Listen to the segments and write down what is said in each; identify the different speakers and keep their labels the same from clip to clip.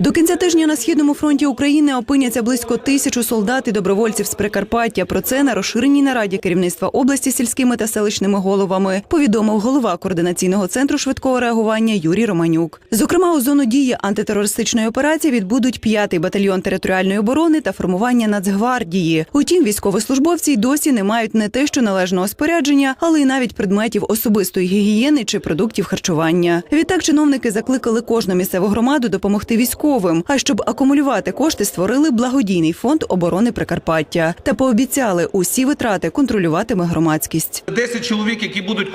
Speaker 1: До кінця тижня на східному фронті України опиняться близько тисячу солдат і добровольців з Прикарпаття. Про це на розширеній нараді керівництва області сільськими та селищними головами повідомив голова координаційного центру швидкого реагування Юрій Романюк. Зокрема, у зону дії антитерористичної операції відбудуть п'ятий батальйон територіальної оборони та формування Нацгвардії. Утім, військовослужбовці й досі не мають не те, що належного спорядження, але й навіть предметів особистої гігієни чи продуктів харчування. Відтак чиновники закликали кожну місцеву громаду допомогти військовим. А щоб акумулювати кошти, створили благодійний фонд оборони Прикарпаття та пообіцяли усі витрати контролюватиме громадськість.
Speaker 2: 10 чоловік, які будуть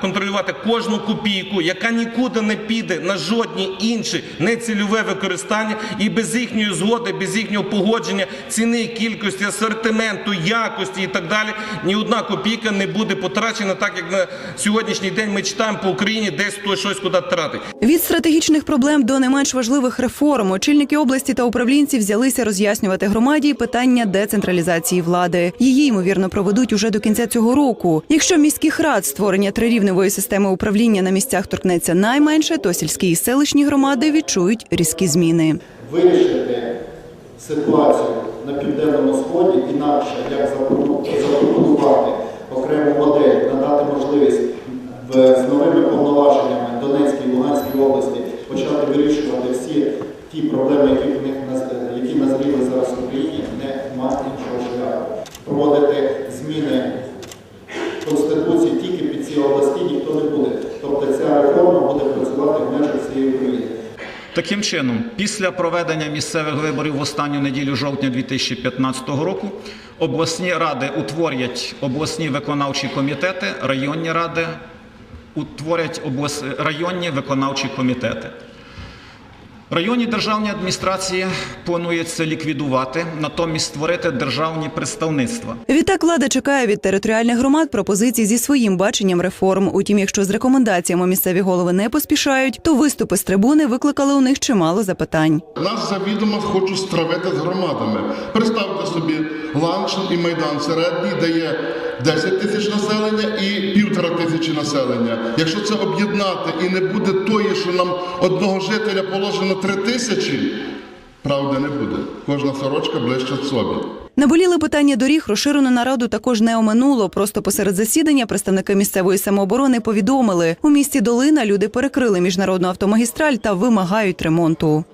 Speaker 2: контролювати кожну копійку, яка нікуди не піде на жодні інші нецільове використання, і без їхньої згоди, без їхнього погодження, ціни, кількості, асортименту, якості і так далі, ні одна копійка не буде потрачена, так як на сьогоднішній день ми читаємо по Україні, десь хтось щось куди тратить.
Speaker 1: Від стратегічних проблем до не менш важливих реформ очільники області та управлінці взялися роз'яснювати громаді питання децентралізації влади. Її ймовірно проведуть уже до кінця цього року. Якщо міських рад створення трирівневої системи управління на місцях торкнеться найменше, то сільські і селищні громади відчують різкі зміни.
Speaker 3: вирішити ситуацію на південному сході інакше, як запропонувати окрему модель, надати можливість почати вирішувати всі ті проблеми, які в них які назріли зараз в Україні, немає іншого шляху. Проводити зміни Конституції тільки під ці області ніхто не буде. Тобто ця реформа буде працювати в межах всієї України.
Speaker 4: Таким чином, після проведення місцевих виборів в останню неділю жовтня 2015 року обласні ради утворять обласні виконавчі комітети, районні ради утворять облас... районні виконавчі комітети. Районні державні адміністрації планується ліквідувати, натомість створити державні представництва.
Speaker 1: Відтак влада чекає від територіальних громад пропозицій зі своїм баченням реформ. Утім, якщо з рекомендаціями місцеві голови не поспішають, то виступи з трибуни викликали у них чимало запитань.
Speaker 5: Нас завідомо хочуть стравити з громадами. Представте собі Ланчин і Майдан середній, де є 10 тисяч населення і півтора тисячі населення. Якщо це об'єднати і не буде тої, що нам одного жителя положено три тисячі, правди не буде. Кожна сорочка ближче собі.
Speaker 1: Наболіли питання доріг розширену нараду також не оминуло. Просто посеред засідання представники місцевої самооборони повідомили, у місті Долина люди перекрили міжнародну автомагістраль та вимагають ремонту.